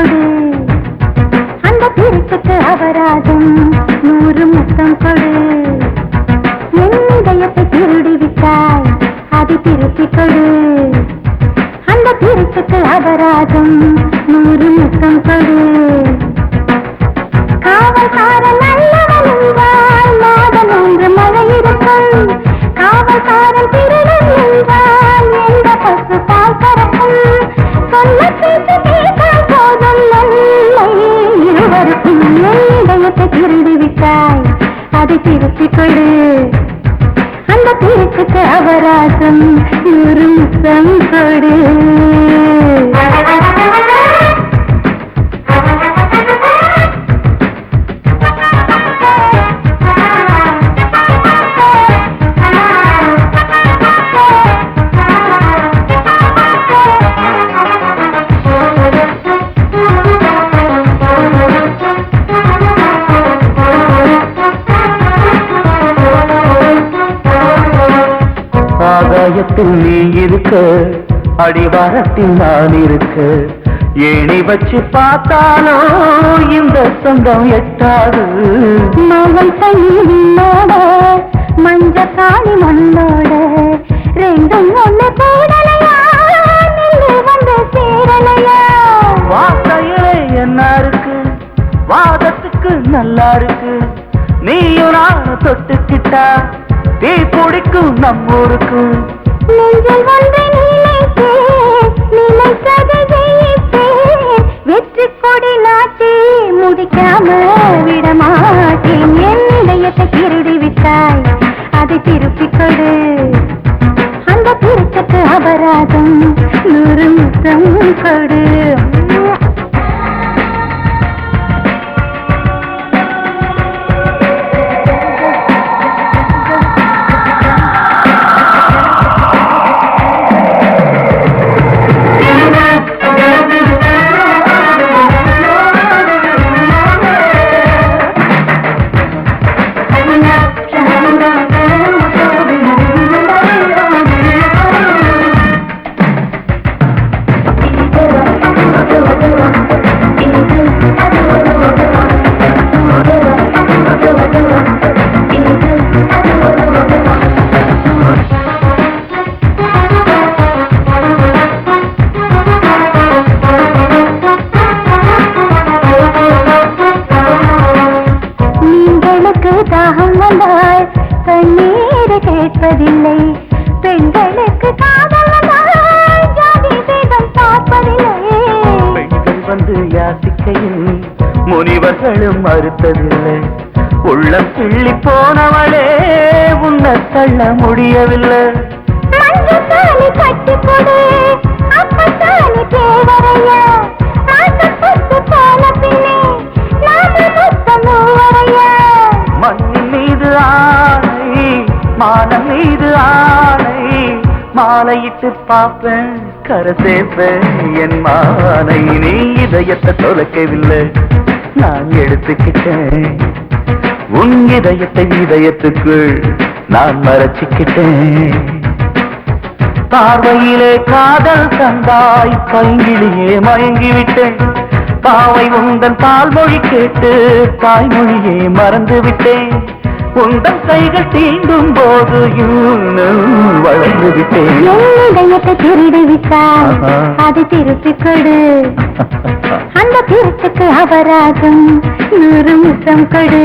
கொடு அந்த திருட்டுக்கு அபராதம் நூறு முத்தம் கொடு. என் இதயத்தை திருடி விட்டாய் அதை திருப்பிக் கொடு. அந்த திருட்டுக்கு அபராதம் நூறு முத்தம் கொடு. காவல்காரன் நல்லவன் மாதம் ஒன்று மழை இருக்கும். காவல்காரன் திருடன் என்றால் எந்த பசு பால் கறக்கும். சொல்ல அதை திருப்பிக் கொடு அந்த திருட்டுக்கு அவராசம் ஒரு முத்தம் கொடு. ஆகாயத்தில் நீ இருக்க அடிவாரத்தில் நான் இருக்க. ஏணி வச்சு பார்த்தாலும் இந்த சொந்தம் எட்டாது. மகள் தண்ணீரோட மஞ்ச காளி மண்ணோட ரெண்டும் ஒண்ணு கூடலையா நெல்லு வந்து சேரலையா? வார்த்தையிலே என்ன இருக்கு? வாதத்துக்கு நல்லா இருக்கு. நீயும் நான் தொட்டுக்கிட்டா தீ பிடிக்கும் நம்மூருக்கு முடிக்காம விடமா? தண்ணீர் கேட்பதில்லை. பெண்களுக்கு பெண்கள் வந்து யாசிக்கையில் முனிவர்களும் மறுத்ததில்லை. உள்ளம் கிள்ளி போனவளே உன்னை தள்ள முடியவில்லை. கட்டி கொடு அப்பத்தாலி மானம் மீது ஆனை மாலையிட்டு பார்ப்பேன் கரை சேர்ப்பேன் என் மானை நீ இதயத்தை தொலைக்கவில்லை நான் எடுத்துக்கிட்டேன். உன் இதயத்தை இதயத்துக்குள் நான் மறைச்சிக்கிட்டேன். பார்வையிலே காதல் தந்தாய் பங்கிலியே மயங்கிவிட்டேன். பாவை உந்தன் பால்மொழி கேட்டு தாய்மொழியே மறந்து விட்டேன் உந்தன் கைகள் தீண்டும் போது வளர்ந்து விட்டேன் இதயத்தை திருடி விட்டால். அது திருப்பிக் கொடு அந்த திருட்டுக்கு அபராதம் நூறு முத்தம் கொடு.